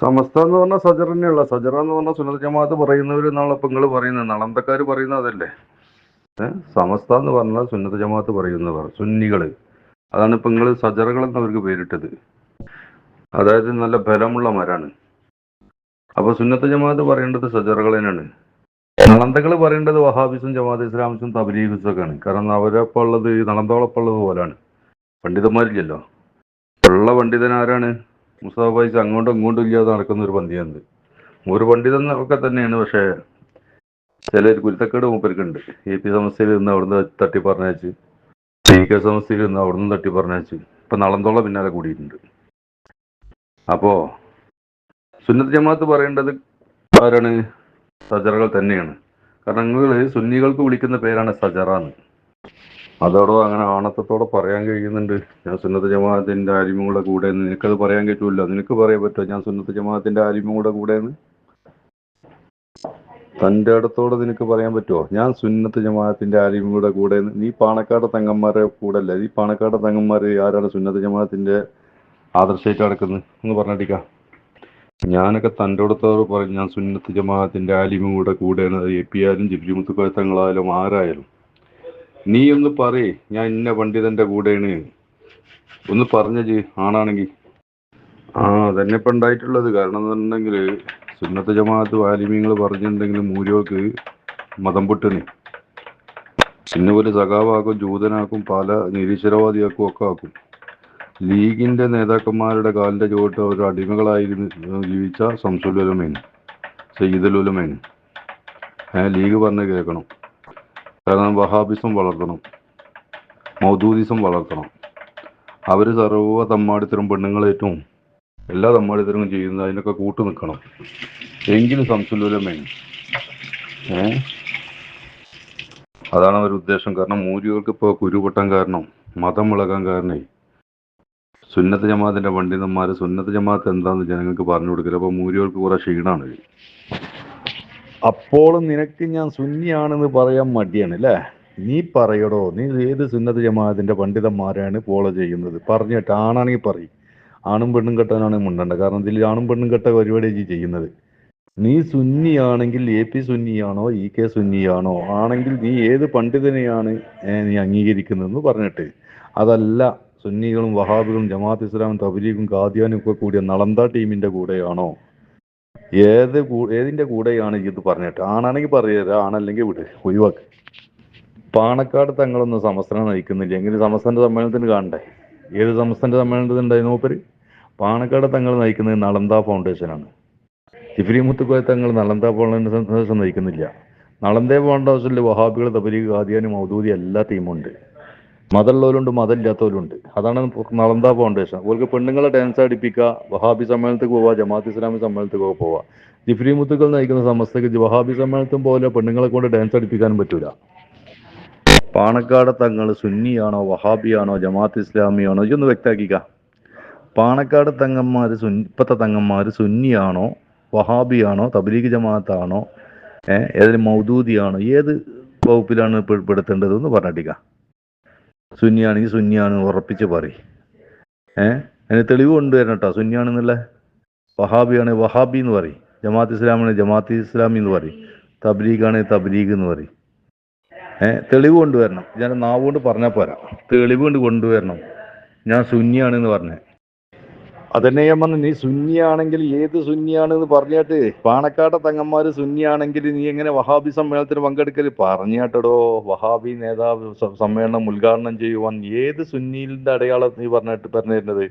സമസ്ത എന്ന് പറഞ്ഞാൽ സജർ തന്നെയുള്ള സജറ എന്ന് പറഞ്ഞാൽ സുന്നത്ത് ജമാഅത്ത് പറയുന്നവർ എന്നുള്ള പെങ്ങൾ പറയുന്നത്. നളന്തക്കാർ പറയുന്നത് അതല്ലേ? സമസ്ത എന്ന് പറഞ്ഞാൽ സുന്നത ജമാഅത്ത് പറയുന്നവർ സുന്നികൾ അതാണ് ഇപ്പൊ നിങ്ങൾ സജറകൾ എന്ന് അവർക്ക് പേരിട്ടത്. അതായത് നല്ല ബലമുള്ള മരാണ് അപ്പൊ സുന്നത്ത് ജമാഅത്ത് പറയേണ്ടത് സജറകൾ തന്നെയാണ്. നളന്തകൾ പറയേണ്ടത് വഹാബിസും ജമാഅത്ത് ഇസ്ലാമിസും തബലീഗുസും ഒക്കെയാണ് കാരണം അവരൊപ്പം ഉള്ളത് നളന്തോളൊപ്പം ഉള്ളത് പോലാണ്. പണ്ഡിതന്മാരില്ലല്ലോ. ഉള്ള പണ്ഡിതൻ ആരാണ്? മുസ്തഫ അങ്ങോട്ടും ഇങ്ങോട്ടും ഇല്ലാതെ നടക്കുന്ന ഒരു പന്തിയുണ്ട്. ഒരു പണ്ഡിതൻ ഒക്കെ തന്നെയാണ് പക്ഷേ ചില കുരുത്തക്കേട് മൂപ്പർക്കുണ്ട്. എ പി സമസ്തയിൽ നിന്ന് അവിടുന്ന് തട്ടി പറഞ്ഞയച്ച് സി കെ സമസ്തയിൽ നിന്ന് അവിടുന്ന് തട്ടി പറഞ്ഞയച്ച് ഇപ്പൊ നളന്തോളം പിന്നാലെ കൂടിയിട്ടുണ്ട്. അപ്പോ സുന്നത്ത് ജമാഅത്ത് പറയേണ്ടത് ആരാണ്? സജറകൾ തന്നെയാണ്. കാരണം നിങ്ങൾ സുന്നികൾക്ക് വിളിക്കുന്ന പേരാണ് സജറാന്ന്. അതോടോ അങ്ങനെ ആണത്തത്തോടെ പറയാൻ കഴിയുന്നുണ്ട്. ഞാൻ സുന്നത്ത് ജമാഅത്തിന്റെ അരിമുകളുടെ കൂടെ നിനക്കത് പറയാൻ പറ്റൂല നിനക്ക് പറയാൻ പറ്റുമോ ഞാൻ സുന്നത്ത് ജമാഅത്തിന്റെ അരിമുകളുടെ കൂടെ തന്റെ അടുത്തോടെ നിനക്ക് പറയാൻ പറ്റുമോ ഞാൻ സുന്നത്ത് ജമാഅത്തിന്റെ അരിമുകളുടെ കൂടെ നീ പാണക്കാട് തങ്ങന്മാരെ കൂടെ അല്ല നീ പാണക്കാട് തങ്ങന്മാര് ആരാണ് സുന്നത്ത് ജമാഅത്തിന്റെ ആദർശമായിട്ട് നടക്കുന്നത് എന്ന് പറഞ്ഞിട്ടിക്ക. ഞാനൊക്കെ തന്റെ അടുത്തോട് പറയും ഞാൻ സുന്നത്ത് ജമാഅത്തിന്റെ ആലിമുകളുടെ കൂടെ എ പി ആയാലും ജിബ്ലി മുത്തുക്കോയ തങ്ങളായാലും ആരായാലും. നീ ഒന്ന് പറയേ ഞാൻ ഇന്ന പണ്ഡിതന്റെ കൂടെയാണ്. ഒന്ന് പറഞ്ഞ് ആണാണെങ്കിൽ ആ അതന്നെ ഇപ്പൊ ഉണ്ടായിട്ടുള്ളത് കാരണം എന്നുണ്ടെങ്കിൽ സുന്നത്ത് ജമാഅത്ത് വാലിമ്യങ്ങൾ പറഞ്ഞിട്ടുണ്ടെങ്കിൽ മൂര്യോക്ക് മതം പൊട്ടുന്നു. പിന്നെ പോലെ സഖാവാക്കും ജൂതനാക്കും പല നിരീശ്വരവാദിയാക്കും ഒക്കെ ആക്കും. ലീഗിന്റെ നേതാക്കന്മാരുടെ കാലിന്റെ ചുവട്ട് അവർ അടിമകളായിരുന്നു ജീവിച്ച സംസുലുലമേന് സയ്യിദുലുലമേന് ലീഗ് പറഞ്ഞ് കേൾക്കണം. കാരണം വഹാബിസം വളർത്തണം മൗദൂദിസം വളർത്തണം. അവർ സർവ തമ്മാടിത്തരം പെണ്ണുങ്ങളേറ്റവും എല്ലാ തമ്മാടിത്തരവും ചെയ്യുന്നത് അതിനൊക്കെ കൂട്ടു നിൽക്കണം. എങ്കിലും സംസുലൂലമേ ഏ? അതാണ് അവരുടെ ഉദ്ദേശം. കാരണം മൂരികൾക്ക് ഇപ്പോൾ കുരുപൊട്ടാൻ കാരണം മതം വിളകാൻ കാരണേ. സുന്നത്ത് ജമാഅത്തിന്റെ പണ്ഡിതന്മാർ സുന്നത്ത് ജമാഅത്ത് എന്താണെന്ന് ജനങ്ങൾക്ക് പറഞ്ഞു കൊടുക്കില്ല അപ്പോൾ മൂരികൾക്ക് കുറേ ക്ഷീണാണ്. അപ്പോൾ നിനക്ക് ഞാൻ സുന്നിയാണെന്ന് പറയാൻ മടിയാണ് അല്ലേ? നീ പറയടോ നീ ഏത് സുന്നത്ത് ജമാഅത്തിന്റെ പണ്ഡിതന്മാരാണ് ഫോളോ ചെയ്യുന്നത്? പറഞ്ഞിട്ട് ആണാണെങ്കിൽ പറയും. ആണും പെണ്ണും കെട്ടാനാണ് മുണ്ടണ്ട. കാരണം ഇതിൽ ആണും പെണ്ണും കെട്ട പരിപാടി ഈ ചെയ്യുന്നത്. നീ സുന്നിയാണെങ്കിൽ എ പി സുന്നിയാണോ ഇ കെ സുന്നിയാണോ? ആണെങ്കിൽ നീ ഏത് പണ്ഡിതനെയാണ് നീ അംഗീകരിക്കുന്നതെന്ന് പറഞ്ഞിട്ട്. അതല്ല സുന്നികളും വഹാബുകളും ജമാഅത്ത് ഇസ്ലാമും തബലീഗും ഖാദിയാനും ഒക്കെ കൂടിയ നളന്ത ടീമിന്റെ കൂടെയാണോ? ഏത് ഏതിന്റെ കൂടെയാണ് ഇത് പറഞ്ഞിട്ട്? ആണാണെങ്കിൽ പറയുക ആണല്ലെങ്കിൽ വിട് ഒഴിവാക്ക്. പാണക്കാട് തങ്ങളൊന്നും സമസ്തനം നയിക്കുന്നില്ല. എങ്കിലും സമസ്തന്റെ സമ്മേളനത്തിന് കാണണ്ടേ? ഏത് സമസ്തന്റെ സമ്മേളനത്തിന് ഉണ്ടായി നോപ്പര് പാണക്കാട് തങ്ങൾ നയിക്കുന്നത് നളന്ത ഫൗണ്ടേഷനാണ് ജിഫ്രി മുത്തുക്കോയ തങ്ങൾ നളന്ത ഫൗണ്ടേഷൻ നയിക്കുന്നില്ല. നളന്ത ഫൗണ്ടേഷനിൽ വഹാബികൾ തബലീഗ് ഖാദിയാനും മൗദൂദി എല്ലാ ടീമുണ്ട് മതമുള്ളവരുണ്ട് മതമില്ലാത്തവരുണ്ട്. അതാണ് നളന്ത ഫൗണ്ടേഷൻ അതുപോലെ പെണ്ണുങ്ങളെ ഡാൻസ് അടിപ്പിക്കുക വഹാബി സമ്മേളനത്തിൽ പോവുക ജമാഅത്ത് ഇസ്ലാമി സമ്മേളനത്തിൽ പോവുക. ജിഫ്രി മുത്തുക്കൾ നയിക്കുന്ന സമസ്തക്ക് വഹാബി സമ്മേളനത്തും പോലെ പെണ്ണുങ്ങളെ കൊണ്ട് ഡാൻസ് അടിപ്പിക്കാനും പറ്റൂല. പാണക്കാട് തങ്ങൾ സുന്നിയാണോ വഹാബിയാണോ ജമാഅത്ത് ഇസ്ലാമിയാണോ ഇതൊന്ന് വ്യക്തമാക്കിക്ക. പാണക്കാട് തങ്ങന്മാർ സുന്നി ഇപ്പത്തെ തങ്ങന്മാർ സുന്നിയാണോ വഹാബിയാണോ തബ്ലീഗ് ജമാഅത്താണോ ഏതെങ്കിലും മൗദൂദിയാണോ ഏത് വകുപ്പിലാണ് പെടുത്തേണ്ടതെന്ന് പറഞ്ഞിട്ടിക്ക. സുന്നിയാണെങ്കിൽ സുന്നിയാണ് ഉറപ്പിച്ച് പറയും. ഏഹ് അതിന് തെളിവ് കൊണ്ടുവരണം കേട്ടോ സുന്നിയാണെന്നുള്ള വഹാബിയാണ് വഹാബി എന്ന് പറയും. ജമാഅത്ത് ഇസ്ലാമാണ് ജമാഅത്ത് ഇസ്ലാമി എന്ന് പറയും. തബ്ലീഗാണ് തബ്ലീഗ് എന്ന് പറയും. ഏഹ് തെളിവ് കൊണ്ടുവരണം. ഞാൻ നാവ് കൊണ്ട് പറഞ്ഞാൽ പോരാ. തെളിവ് കൊണ്ട് കൊണ്ടുവരണം. ഞാൻ സുന്നിയാണെന്ന് പറഞ്ഞേ. അതന്നെ ഞാൻ പറഞ്ഞു നീ സുന്നിയാണെങ്കിൽ ഏത് സുന്നിയാണെന്ന് പറഞ്ഞാട്ട് പാണക്കാട്ടെ തങ്ങന്മാര് സുന്നിയാണെങ്കിൽ നീ എങ്ങനെ വഹാബി സമ്മേളനത്തിന് പങ്കെടുക്കൽ? പറഞ്ഞാട്ടടോ വഹാബി നേതാവ് സമ്മേളനം ഉദ്ഘാടനം ചെയ്യുവാൻ ഏത് സുന്നിയിലിന്റെ അടയാളം നീ പറഞ്ഞിട്ട് പറഞ്ഞിരുന്നത്?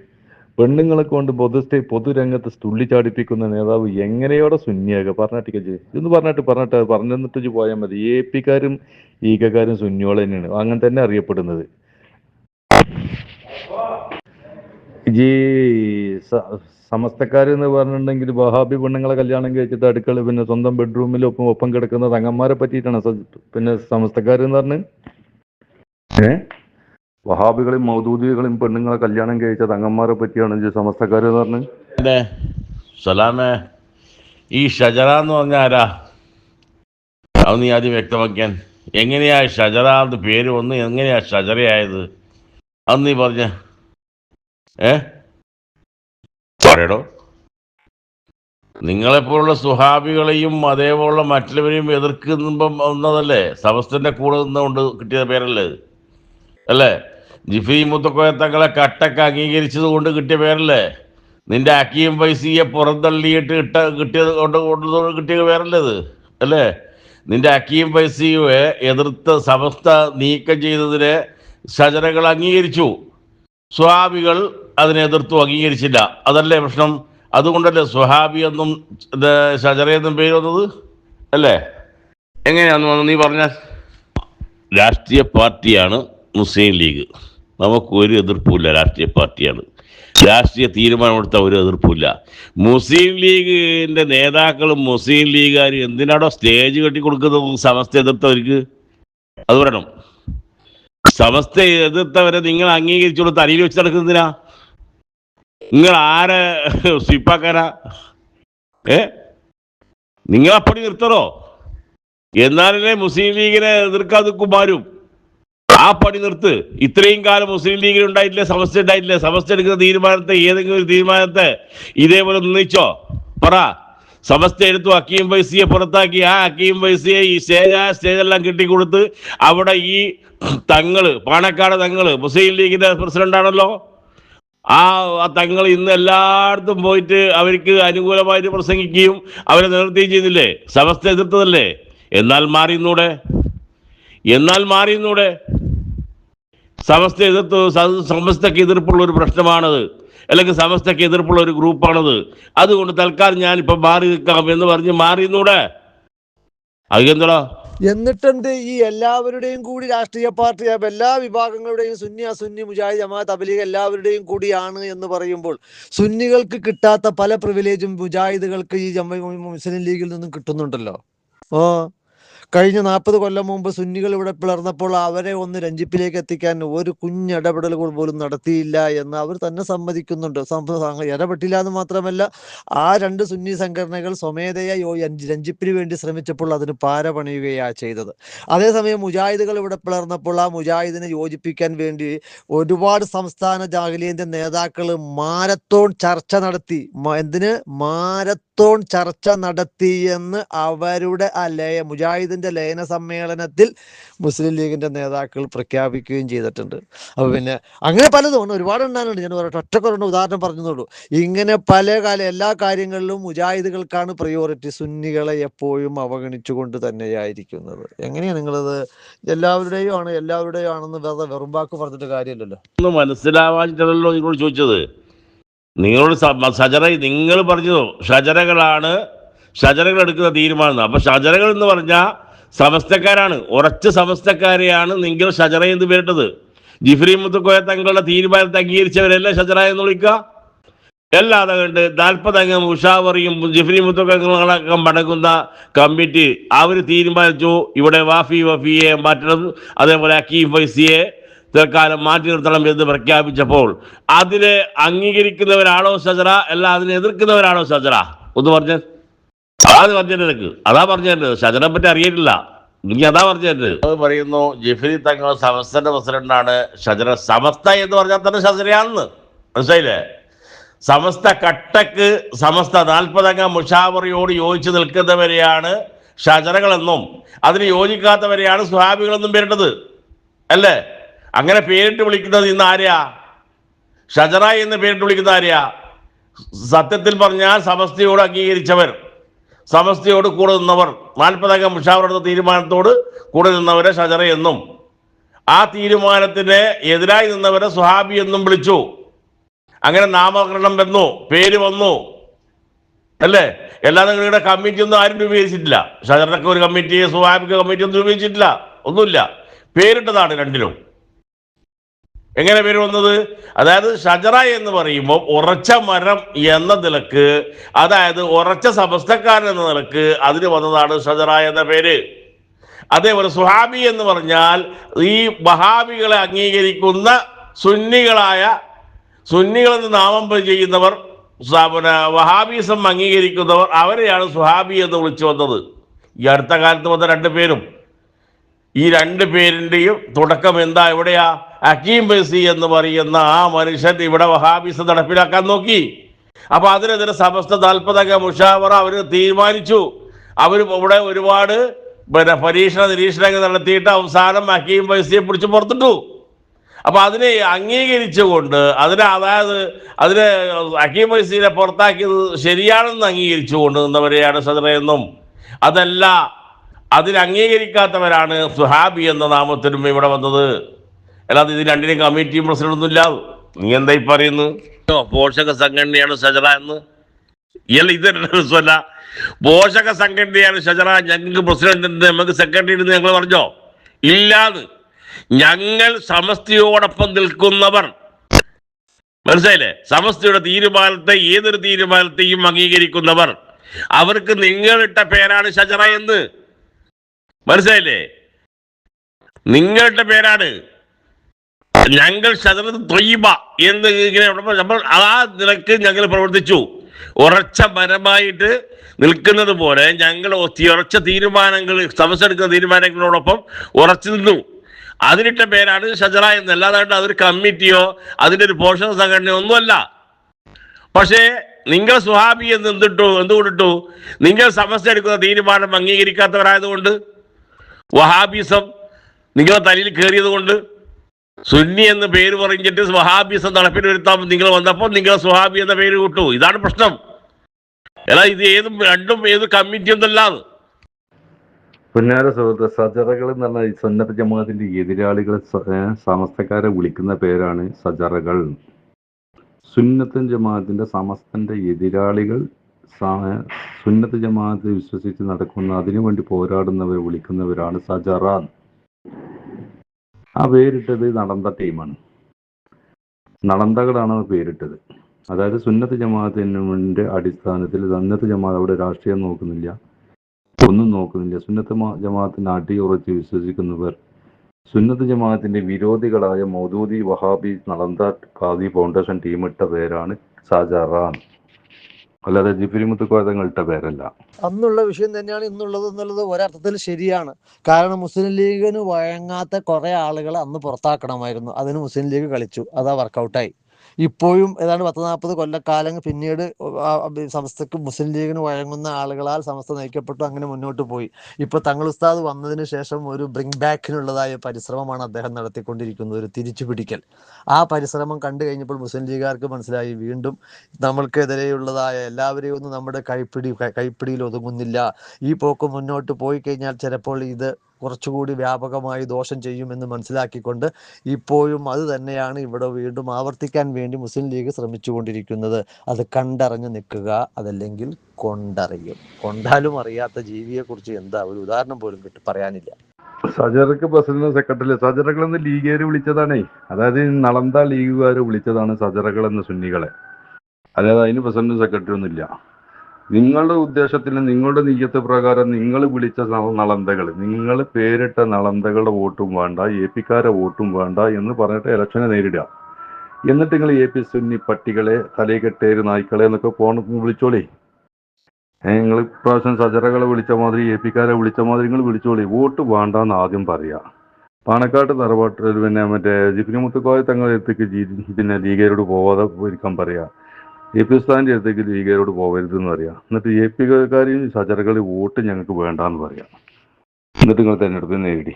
പെണ്ണുങ്ങളെ കൊണ്ട് പൊതുസ്ഥ പൊതുരംഗത്ത് തുള്ളിച്ചാടിപ്പിക്കുന്ന നേതാവ് എങ്ങനെയോടെ സുന്നിയാക? പറഞ്ഞിട്ടേ ഇന്ന് പറഞ്ഞിട്ട് പറഞ്ഞിട്ട് പറഞ്ഞു തന്നിട്ട് പോയാൽ മതി. എ പിക്കാരും ഈകക്കാരും സുന്നിയോളെ തന്നെയാണ്. അങ്ങനെ തന്നെ അറിയപ്പെടുന്നത്. ഈ സമസ്തക്കാർ എന്ന് പറഞ്ഞിട്ടുണ്ടെങ്കിൽ വഹാബി പെണ്ണുങ്ങളെ കല്യാണം കഴിച്ചിട്ട് അടുക്കള പിന്നെ സ്വന്തം ബെഡ്റൂമിൽ ഒപ്പം ഒപ്പം കിടക്കുന്ന തങ്ങന്മാരെ പറ്റിയിട്ടാണ് പിന്നെ സമസ്തക്കാർ എന്ന് പറഞ്ഞ്? ഏ? വഹാബികളും മൗദൂദികളും പെണ്ണുങ്ങളെ കല്യാണം കഴിച്ച തങ്ങന്മാരെ പറ്റിയാണ് ജി സമസ്തക്കാർ എന്ന് പറഞ്ഞ് സലാമേ. ഈ ഷജറ എന്ന് പറഞ്ഞ ആരാ? നീ ആദ്യം വ്യക്തമാക്കിയാൻ എങ്ങനെയാ ഷജറ എന്ന് പേര് വന്ന് എങ്ങനെയാ ഷജറയായത്? അന്ന് നീ പറഞ്ഞ. ഏ? പറയടോ. നിങ്ങളെപ്പോലുള്ള സുഹാബികളെയും അതേപോലുള്ള മറ്റുള്ളവരെയും എതിർക്കുമ്പം ഒന്നതല്ലേ? സമസ്തന്റെ കൂടെ നിന്നുകൊണ്ട് കിട്ടിയ പേരല്ലേ അല്ലേ? ജിഫി മുത്തക്കോയ തങ്ങളെ കട്ടക്ക് അംഗീകരിച്ചത് കൊണ്ട് കിട്ടിയ പേരല്ലേ? നിന്റെ അക്കിയും പൈസയെ പുറന്തള്ളിയിട്ട് ഇട്ട കിട്ടിയത് കൊണ്ട് കൊണ്ട് കിട്ടിയ പേരല്ലേ അല്ലേ? നിന്റെ അക്കിയും പൈസയെ എതിർത്ത് സമസ്ത നീക്കം ചെയ്തതിനെ സജനകൾ അംഗീകരിച്ചു. സ്വാബികൾ അതിനെ എതിർത്തു അംഗീകരിച്ചില്ല. അതല്ലേ പ്രശ്നം? അതുകൊണ്ടല്ലേ സുഹാബി എന്നും ഷജറ പേര് വന്നത്? അല്ലേ? എങ്ങനെയാന്ന് വന്നത് നീ പറഞ്ഞ? രാഷ്ട്രീയ പാർട്ടിയാണ് മുസ്ലിം ലീഗ്. നമുക്ക് ഒരു എതിർപ്പുമില്ല രാഷ്ട്രീയ പാർട്ടിയാണ്. രാഷ്ട്രീയ തീരുമാനമെടുത്ത ഒരു എതിർപ്പില്ല മുസ്ലിം ലീഗിന്റെ നേതാക്കളും മുസ്ലിം ലീഗുകാരും എന്തിനാടോ സ്റ്റേജ് കെട്ടി കൊടുക്കുന്നത് സമസ്ത എതിർത്തവർക്ക്? അത് പറയണം. സമസ്ത എതിർത്തവരെ നിങ്ങൾ അംഗീകരിച്ചുകൊണ്ട് തലയിൽ വെച്ച് നടക്കുന്നതിനാ? നിങ്ങൾ ആരെ സ്വിപ്പാക്കാനാ ഏ? നിങ്ങൾ അപ്പടി നിർത്തണോ? എന്നാലല്ലേ മുസ്ലിം ലീഗിനെ എതിർക്കാൻ നിൽക്കുമാരും ആ പണി നിർത്ത്. ഇത്രയും കാലം മുസ്ലിം ലീഗിന് ഉണ്ടായിട്ടില്ല സമസ്യ ഉണ്ടായിട്ടില്ല. സമസ്യ എടുക്കുന്ന തീരുമാനത്തെ ഏതെങ്കിലും ഒരു തീരുമാനത്തെ ഇതേപോലെ നിർണയിച്ചോ? പറ. സമസ്ത എടുത്തു അക്കീം വൈസിയെ പുറത്താക്കി. ആ അക്കീം വൈസിയെ ഈ സ്റ്റേജ് ആ സ്റ്റേജെല്ലാം കിട്ടിക്കൊടുത്ത് അവിടെ ഈ തങ്ങൾ പാണക്കാട് തങ്ങൾ മുസ്ലിം ലീഗിന്റെ പ്രസിഡന്റ് ആണല്ലോ ആ തങ്ങൾ ഇന്ന് എല്ലായിടത്തും പോയിട്ട് അവർക്ക് അനുകൂലമായിട്ട് പ്രസംഗിക്കുകയും അവരെ നിർത്തുകയും ചെയ്യുന്നില്ലേ? സമസ്ത എതിർത്തതല്ലേ? എന്നാൽ മാറിയെന്നൂടെ എന്നാൽ മാറിയെന്നൂടെ സമസ്ത എതിർത്ത് സമസ്തക്ക് എതിർപ്പുള്ള ഒരു പ്രശ്നമാണത്. അല്ലെങ്കിൽ സമസ്തക്ക് എതിർപ്പുള്ള ഒരു ഗ്രൂപ്പാണത്. അതുകൊണ്ട് തൽക്കാലം ഞാനിപ്പോൾ മാറി നിൽക്കാം എന്ന് പറഞ്ഞ് മാറിന്നൂടെ അതെന്താ എന്നിട്ടെന്ത്? ഈ എല്ലാവരുടെയും കൂടി രാഷ്ട്രീയ പാർട്ടി എല്ലാ വിഭാഗങ്ങളുടെയും സുന്നി അസുന്നി മുജാഹിദ് ജമാഅത്ത് തബ്ലീഗ് എല്ലാവരുടെയും കൂടിയാണ് എന്ന് പറയുമ്പോൾ സുന്നികൾക്ക് കിട്ടാത്ത പല പ്രിവിലേജും മുജാഹിദുകൾക്ക് ഈ ജമ്മ മുസ്ലിം ലീഗിൽ നിന്നും കിട്ടുന്നുണ്ടല്ലോ. ഓ. കഴിഞ്ഞ നാൽപ്പത് കൊല്ലം മുമ്പ് സുന്നികൾ ഇവിടെ പിളർന്നപ്പോൾ അവരെ ഒന്ന് രഞ്ജിപ്പിലേക്ക് എത്തിക്കാൻ ഒരു കുഞ്ഞിടപെടലുകൾ പോലും നടത്തിയില്ല എന്ന് അവർ തന്നെ സമ്മതിക്കുന്നുണ്ട്. ഇടപെട്ടില്ല എന്ന് മാത്രമല്ല ആ രണ്ട് സുന്നി സംഘടനകൾ സ്വമേധയാ രഞ്ജിപ്പിന് വേണ്ടി ശ്രമിച്ചപ്പോൾ അതിന് പാര പണിയുകയാണ് ചെയ്തത്. അതേസമയം മുജാഹിദുകൾ ഇവിടെ പിളർന്നപ്പോൾ ആ മുജാഹിദിനെ യോജിപ്പിക്കാൻ വേണ്ടി ഒരുപാട് സംസ്ഥാന ജാഗലീയന്റെ നേതാക്കൾ മാരത്തോൺ ചർച്ച നടത്തി. എന്തിന്? മാരത്തോൺ ചർച്ച നടത്തിയെന്ന് അവരുടെ ആ ലയ മുജാഹിദിന്റെ ലയന സമ്മേളനത്തിൽ മുസ്ലിം ലീഗിന്റെ നേതാക്കൾ പ്രഖ്യാപിക്കുകയും ചെയ്തിട്ടുണ്ട്. അപ്പൊ പിന്നെ അങ്ങനെ പലതും ഉണ്ട് ഒരുപാട് ഉണ്ടാകുന്നുണ്ട് ഞാൻ പറയട്ടെ ഒറ്റക്കൊരെണ്ണം ഉദാഹരണം പറഞ്ഞതോളൂ ഇങ്ങനെ പല കാല എല്ലാ കാര്യങ്ങളിലും മുജാഹിദുകൾക്കാണ് പ്രയോറിറ്റി സുന്നികളെ എപ്പോഴും അവഗണിച്ചുകൊണ്ട് തന്നെയായിരിക്കുന്നത്. എങ്ങനെയാണ് നിങ്ങളത്? എല്ലാവരുടെയും ആണ് എല്ലാവരുടെയും ആണെന്ന് വെറുതെ വെറുമ്പാക്ക് പറഞ്ഞിട്ട് കാര്യമില്ലല്ലോ മനസ്സിലാവാൻ ചോദിച്ചത്. നിങ്ങളോട് സജറ നിങ്ങൾ പറഞ്ഞു ഷജറകളാണ് ഷജറകൾ എടുക്കുന്ന തീരുമാനം അപ്പൊ ഷജറകൾ എന്ന് പറഞ്ഞാൽ സമസ്തക്കാരാണ്. ഉറച്ച സമസ്തക്കാരെയാണ് നിങ്ങൾ ഷജറ എന്ന് പേരിട്ടത്. ജിഫ്രി മുത്തുക്കോയ തങ്ങളുടെ തീരുമാനത്തെ അംഗീകരിച്ചവരെല്ലാം ഷജറ എന്ന് വിളിക്കുക? അല്ലാതെ കണ്ട് നാൽപ്പതംഗം ഉഷാവറിയും ജിഫ്രി മുത്തുക്കങ്ങളടക്കം മടങ്ങുന്ന കമ്മിറ്റി അവർ തീരുമാനിച്ചു. ഇവിടെ വാഫി വഫിയെ മാറ്റണം. അതേപോലെ അക്കീം ഫൈസിയെ തൽക്കാലം മാറ്റി നിർത്തണം എന്ന് പ്രഖ്യാപിച്ചപ്പോൾ അതിനെ അംഗീകരിക്കുന്നവരാണോ സജറ? അല്ല അതിനെ എതിർക്കുന്നവരാണോ സജറ? ഒന്ന് പറഞ്ഞ. അത് പറഞ്ഞു എനിക്ക് അതാ പറഞ്ഞത് ഷജറെ പറ്റി അറിയില്ല നീ അതാ പറഞ്ഞത് അത് പറയുന്നു ജിഫ്രി തങ്ങൾ സമസ്തന്റെ പ്രസിഡന്റാണ്. ഷജറ സമസ്ത എന്ന് പറഞ്ഞാൽ തന്നെ ഷജറയാണെന്ന് മനസ്സിലായില്ലേ? സമസ്ത കട്ടക്ക് സമസ്ത നാൽപ്പതംഗ മുഷാവറിയോട് യോജിച്ച് നിൽക്കുന്നവരെയാണ് ഷജറകളെന്നും അതിന് യോജിക്കാത്തവരെയാണ് സ്വാഭികളെന്നും പേരിട്ടത് അല്ലേ? അങ്ങനെ പേരിട്ട് വിളിക്കുന്നത് ഇന്ന് ആരെയാ? ഷജറ എന്ന് പേരിട്ട് വിളിക്കുന്ന ആരെയാ? സത്യത്തിൽ പറഞ്ഞാൽ സമസ്തയോട് അംഗീകരിച്ചവർ സമസ്തയോട് കൂടെ നിന്നവർ നാൽപ്പതംഗം മുഷാവറെടുത്ത തീരുമാനത്തോട് കൂടെ നിന്നവരെ ഷജറ എന്നും ആ തീരുമാനത്തിന് എതിരായി നിന്നവരെ സുഹാബി എന്നും വിളിച്ചു. അങ്ങനെ നാമകരണം വന്നു പേര് വന്നു. അല്ലേ? എല്ലാ നിങ്ങളുടെ കമ്മിറ്റി ഒന്നും ആരും രൂപീകരിച്ചിട്ടില്ല. ഷജറക്ക് ഒരു കമ്മിറ്റി സുഹാബിക്ക് കമ്മിറ്റി ഒന്നും രൂപീകരിച്ചിട്ടില്ല. ഒന്നുമില്ല. പേരിട്ടതാണ് രണ്ടിലും. എങ്ങനെ പേര് വന്നത്? അതായത് ഷജറ എന്ന് പറയുമ്പോൾ ഉറച്ച മരം എന്ന നിലയ്ക്ക് അതായത് ഉറച്ച സമസ്തക്കാരൻ എന്ന നിലയ്ക്ക് അതിന് വന്നതാണ് ഷജറ എന്ന പേര്. അതേപോലെ സുഹാബി എന്ന് പറഞ്ഞാൽ ഈ വഹാബികളെ അംഗീകരിക്കുന്ന സുന്നികളായ സുന്നികളെന്ന് നാമം ചെയ്യുന്നവർ വഹാബീസം അംഗീകരിക്കുന്നവർ അവരെയാണ് സുഹാബി എന്ന് വിളിച്ചു വന്നത്. ഈ അടുത്ത കാലത്ത് വന്ന രണ്ട് പേരും. ഈ രണ്ട് പേരിന്റെയും തുടക്കം എന്താ? എവിടെയാ? അക്കീം ബസി എന്ന് പറയുന്ന ആ മനുഷ്യൻ ഇവിടെ വഹാബിസ് നടപ്പിലാക്കാൻ നോക്കി. അപ്പൊ അതിനെതിരെ സമസ്ത നാൽപ്പതംഗ മുഷാവറ അവർ തീരുമാനിച്ചു. അവർ ഇവിടെ ഒരുപാട് പിന്നെ പരീക്ഷണ നിരീക്ഷണങ്ങൾ നടത്തിയിട്ട് അവസാനം അക്കീം ബൈസിയെ പിടിച്ച് പുറത്തിട്ടു. അപ്പൊ അതിനെ അംഗീകരിച്ചുകൊണ്ട് അതിനെ അതായത് അതിനെ അക്കീം ബൈസിനെ പുറത്താക്കിയത് ശരിയാണെന്ന് അംഗീകരിച്ചുകൊണ്ട് നിന്നവരെയാണ് സദറയെന്നും അതല്ല അതിന് അംഗീകരിക്കാത്തവരാണ് സുഹാബി എന്ന നാമത്തിനും ഇവിടെ വന്നത്. അല്ലാതെ ഇത് രണ്ടിനും കമ്മിറ്റിയും പ്രസിഡന്റൊന്നും ഇല്ലാതെ നീ എന്തായി പറയുന്നു പോഷക സംഘടനയാണ് ഷജറ എന്ന്. ഇയാൾ ഇത് രസമല്ല പോഷക സംഘടനയാണ് ഷജറ. ഞങ്ങൾക്ക് പ്രസിഡന്റ് നമുക്ക് സെക്രട്ടറി ഉണ്ട് ഞങ്ങൾ പറഞ്ഞോ? ഇല്ലാന്ന്. ഞങ്ങൾ സമസ്തിയോടൊപ്പം നിൽക്കുന്നവർ. മനസ്സിലായില്ലേ? സമസ്തയുടെ തീരുമാനത്തെ ഏതൊരു തീരുമാനത്തെയും അംഗീകരിക്കുന്നവർ. അവർക്ക് നിങ്ങളിട്ട പേരാണ് ഷജറ എന്ന്. മനസ്സിലായില്ലേ? നിങ്ങളുടെ പേരാണ്. ഞങ്ങൾ ഷജറത്ത് തൊയ്യബ എന്ന് ഇങ്ങനെ നമ്മൾ ആ നിലയ്ക്ക് ഞങ്ങൾ പ്രവർത്തിച്ചു. ഉറച്ച മരമായിട്ട് നിൽക്കുന്നത് പോലെ ഞങ്ങൾ ഉറച്ച തീരുമാനങ്ങൾ സമസെടുക്കുന്ന തീരുമാനങ്ങളോടൊപ്പം ഉറച്ചു നിന്നു. അതിനിട്ട പേരാണ് ഷജറ എന്നല്ല. അതൊരു കമ്മിറ്റിയോ അതിന്റെ ഒരു പോഷക സംഘടനയോ ഒന്നുമല്ല. പക്ഷേ നിങ്ങൾ സുഹാബി എന്ന് എന്തിട്ടു? എന്തുകൊണ്ടിട്ടു? നിങ്ങൾ സമസ്യ എടുക്കുന്ന തീരുമാനം അംഗീകരിക്കാത്തവരായതുകൊണ്ട് വഹാബിസം നിങ്ങളെ തലയിൽ കയറിയത് കൊണ്ട് സുന്നി എന്ന് പേര് പറഞ്ഞിട്ട് സ്വഹാബിസം നടപ്പിൽ വരുത്താൻ നിങ്ങൾ വന്നപ്പോൾ നിങ്ങൾ സ്വഹാബി എന്ന പേര് കൂട്ടു. ഇതാണ് പ്രശ്നം. അല്ല ഇത് ഏതും രണ്ടും ഏത് കമ്മിറ്റി ഒന്നല്ലാതെ പൊന്നാര സുഹൃത്ത് സജറകൾ എന്ന് പറഞ്ഞാൽ സന്നദ്ധ ജമാഅത്തിന്റെ എതിരാളികൾ സ- സമസ്തക്കാരെ വിളിക്കുന്ന പേരാണ് സജറകൾ. സുന്നത്ത് ജമാഅത്തിന്റെ സമസ്തന്റെ എതിരാളികൾ സുന്നത്ത് ജമാഅത്ത് വിശ്വസിച്ച് നടക്കുന്ന അതിനു വേണ്ടി പോരാടുന്നവർ വിളിക്കുന്നവരാണ് സജറ ആ പേരിട്ടത് നടന്ത ടീമാണ്. നടന്തകളാണ് പേരിട്ടത്. അതായത് സുന്നത്ത് ജമാഅത്തിന്റെ അടിസ്ഥാനത്തിൽ സുന്നത്ത് ജമാഅത്ത് അവിടെ രാഷ്ട്രീയം നോക്കുന്നില്ല ഒന്നും നോക്കുന്നില്ല. സുന്നത്ത് ജമാഅത്തിന് അടിയുറച്ച് വിശ്വസിക്കുന്നവർ സുന്നത്ത് ജമാഅത്തിന്റെ വിരോധികളായ മൗദൂദി വഹാബി നളന്ത ഖാദി ഫൗണ്ടേഷൻ ടീമിട്ട പേരാണ് സജറാൻ അല്ലാതെ ജിഫിരി മുത്തുക്കോയതങ്ങൾ ഇട്ട പേരല്ല. അന്നുള്ള വിഷയം തന്നെയാണ് ഇന്നുള്ളത് എന്നുള്ളത് ഒരർത്ഥത്തിൽ ശരിയാണ്. കാരണം മുസ്ലിം ലീഗിന് വഴങ്ങാത്ത കുറെ ആളുകൾ അന്ന് പുറത്താക്കണമായിരുന്നു. അതിന് മുസ്ലിം ലീഗ് കളിച്ചു. അതാ വർക്കൗട്ടായി ഇപ്പോഴും ഏതാണ്ട് പത്ത് നാൽപ്പത് കൊല്ലക്കാലം പിന്നീട് സംസ്ഥക്ക് മുസ്ലിം ലീഗിന് വഴങ്ങുന്ന ആളുകളാൽ സംസ്ഥ നയിക്കപ്പെട്ടു അങ്ങനെ മുന്നോട്ട് പോയി. ഇപ്പൊ തങ്ങൾ ഉസ്താദ് വന്നതിന് ശേഷം ഒരു ബ്രിങ് ബാക്കിനുള്ളതായ പരിശ്രമമാണ് അദ്ദേഹം നടത്തിക്കൊണ്ടിരിക്കുന്നത് ഒരു തിരിച്ചു പിടിക്കൽ ആ പരിശ്രമം കണ്ടു കഴിഞ്ഞപ്പോൾ മുസ്ലിം ലീഗുകാർക്ക് മനസ്സിലായി വീണ്ടും നമ്മൾക്കെതിരെയുള്ളതായ എല്ലാവരെയും ഒന്നും നമ്മുടെ കൈപ്പിടി കൈപ്പിടിയിൽ ഒതുങ്ങുന്നില്ല. ഈ പോക്ക് മുന്നോട്ട് പോയി കഴിഞ്ഞാൽ ചിലപ്പോൾ ഇത് കുറച്ചുകൂടി വ്യാപകമായി ദോഷം ചെയ്യുമെന്ന് മനസ്സിലാക്കിക്കൊണ്ട് ഇപ്പോഴും അത് തന്നെയാണ് ഇവിടെ വീണ്ടും ആവർത്തിക്കാൻ വേണ്ടി മുസ്ലിം ലീഗ് ശ്രമിച്ചുകൊണ്ടിരിക്കുന്നത്. അത് കണ്ടറിഞ്ഞ് നിൽക്കുക അതല്ലെങ്കിൽ കൊണ്ടറിയും. കൊണ്ടാലും അറിയാത്ത ജീവിയെക്കുറിച്ച് എന്താ ഒരു ഉദാഹരണം പോലും കിട്ടി പറയാനില്ല. സജറക്ക് പ്രസിഡന്റ് സെക്രട്ടറി സജറകൾ എന്ന് ലീഗുകാർ വിളിച്ചതാണേ. അതായത് നളന്ത ലീഗുകാർ വിളിച്ചതാണ് സജറകൾ എന്ന സുന്നികളെ. അതായത് അതിന് പ്രസിഡന്റ് സെക്രട്ടറി ഒന്നും ഇല്ല നിങ്ങളുടെ ഉദ്ദേശത്തിന് നിങ്ങളുടെ നീയത്ത് പ്രകാരം നിങ്ങൾ വിളിച്ച നളന്തകൾ നിങ്ങൾ പേരിട്ട നളന്തകളുടെ വോട്ടും വേണ്ട എ പിക്കാരെ വോട്ടും വേണ്ട എന്ന് പറഞ്ഞിട്ട് ഇലക്ഷനെ നേരിടുക. എന്നിട്ട് നിങ്ങൾ എ പി സുന്നി പട്ടികളെ തലയിക്കെട്ടേര് നായ്ക്കളെ എന്നൊക്കെ പോണ വിളിച്ചോളി. നിങ്ങൾ ഇപ്രാവശ്യം സജറകളെ വിളിച്ച മാതിരി എ പിക്കാരെ വിളിച്ച മാതിരി നിങ്ങൾ വിളിച്ചോളി. വോട്ട് വേണ്ട എന്ന് ആദ്യം പറയാ. പാണക്കാട്ട് തറവാട്ടിൽ പിന്നെ മറ്റേ ജിഫിനി മുത്തുക്കോയ ജി- പിന്നെ ലീഗരോട് പോവാതെ ഇരിക്കാൻ പറയാ. എ പി സ്ഥാനിന്റെ അടുത്തേക്ക് ലീഗരോട് പോകരുതെന്ന് പറയാം. എന്നിട്ട് എ പി കാരെയും സജറകളെ വോട്ട് ഞങ്ങൾക്ക് വേണ്ടാന്ന് പറയാം. എന്നിട്ട് നിങ്ങൾ തിരഞ്ഞെടുപ്പ് നേരിടി